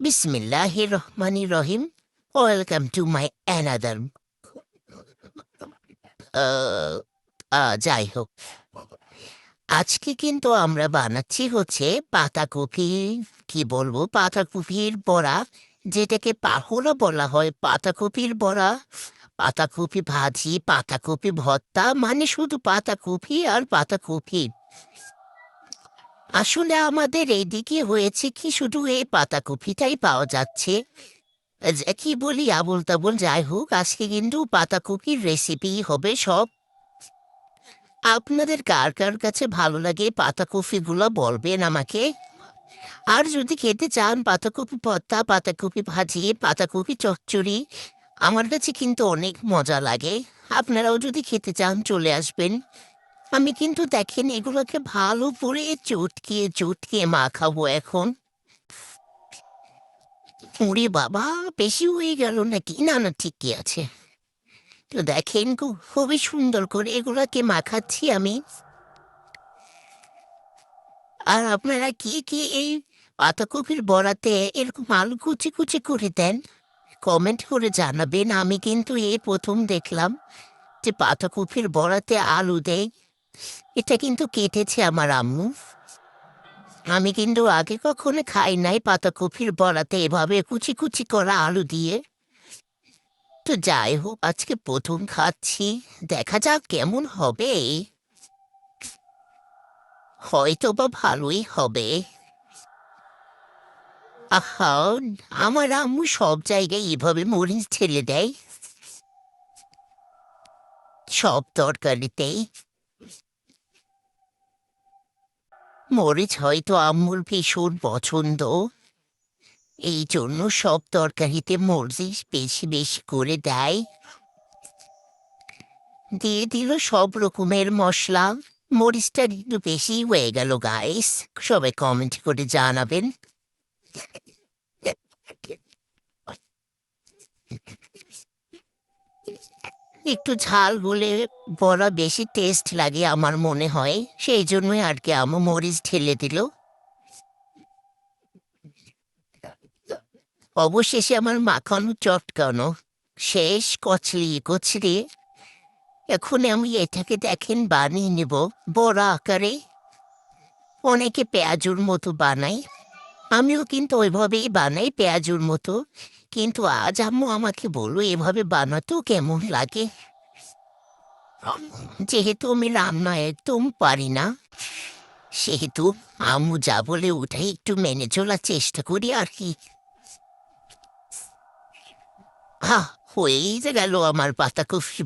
বিসমিল্লাহির রহমানির রহিম ওয়েলকাম টু মাই অ্যানাদার যাই হোক। আজকে কিন্তু আমরা বানাচ্ছি হচ্ছে পাতাকপি কি বলব? পাতাকপির বড়া, যেটাকে পাহুলা বলা হয়। পাতাকপির বড়া পাতাকপি ভাজি পাতাকপি ভর্তা মানে শুধু পাতাকপি আর পাতাকপি আসলে আমাদের এইদিকে হয়েছে কি, শুধু এই পাতাকপিটাই পাওয়া যাচ্ছে। কি বলি আবুল তাবুল যাই হোক, আজকে কিন্তু পাতাকপির রেসিপি হবে সব। আপনাদের কার কার কাছে ভালো লাগে পাতাকপিগুলো বলবেন আমাকে। আর যদি খেতে চান পাতাকপি ভর্তা পাতাকপি ভাজি, পাতাকপি চচ্চড়ি, আমার কাছে কিন্তু অনেক মজা লাগে। আপনারাও যদি খেতে চান চলে আসবেন। আমি কিন্তু দেখেন এগুলোকে ভালো করে চটকিয়ে চটকিয়ে মাখাবো এখন। ওরে বাবা, বেশি হয়ে গেল নাকি? না না, ঠিকই আছে। তো দেখেন খুব খুবই সুন্দর করে এগুলোকে মাখাচ্ছি আমি। আর আপনারা কি কি এই পাতাকপির বড়াতে এরকম আলু কুচি কুচি করে দেন? কমেন্ট করে জানাবেন। আমি কিন্তু এই প্রথম দেখলাম যে পাতাকপির বড়াতে আলু দেয়। এটা কিন্তু কেটেছে আমার আম্মু। আমি কিন্তু আগে কখনো খাই নাই পাতাকপির বড়াতে এভাবে কুচি কুচি করা আলু দিয়ে। তো যাই হোক, আজকে প্রথম খাচ্ছি। দেখা যাক কেমন হবে। হয়তো বা ভালোই হবে। আহা, আমার আম্মু সব জায়গায় এভাবে মরিচ ছেড়ে দেয়। সব তরকারিতেই। মরিচ হয়তো আম্মুর ভীষণ পছন্দ। এই জন্য সব তরকারিতে মরিচ বেশি বেশি করে দেয়। দিয়ে দিল সব রকমের মশলা। মরিচটা একটু বেশি হয়ে গেল গাইস সবাই কমেন্ট করে জানাবেন। একটু ঝাল হলে বড়া বেশি টেস্ট লাগে আমার মনে হয়। সেই জন্যই আর কি আমার মরিচ ঢেলে দিল। অবশেষে আমার মাখানো চটকানো শেষ কচলি কচলি। এখন আমি এটাকে দেখেন বানিয়ে নেব। বড় আকারে। অনেকে পেঁয়াজুর মতো বানাই আমিও কিন্তু ওইভাবেই বানাই পেঁয়াজুর মতো। কিন্তু আজ আম্মু আমাকে বলো এভাবে বানাতেও কেমন লাগে? যেহেতু আমি রান্না একদম পারি না, সেহেতু আম্মু যা বলে ওটাই একটু মেনে চলার চেষ্টা করি আর কি। হা হয়েই গেল আমার পাতা কফি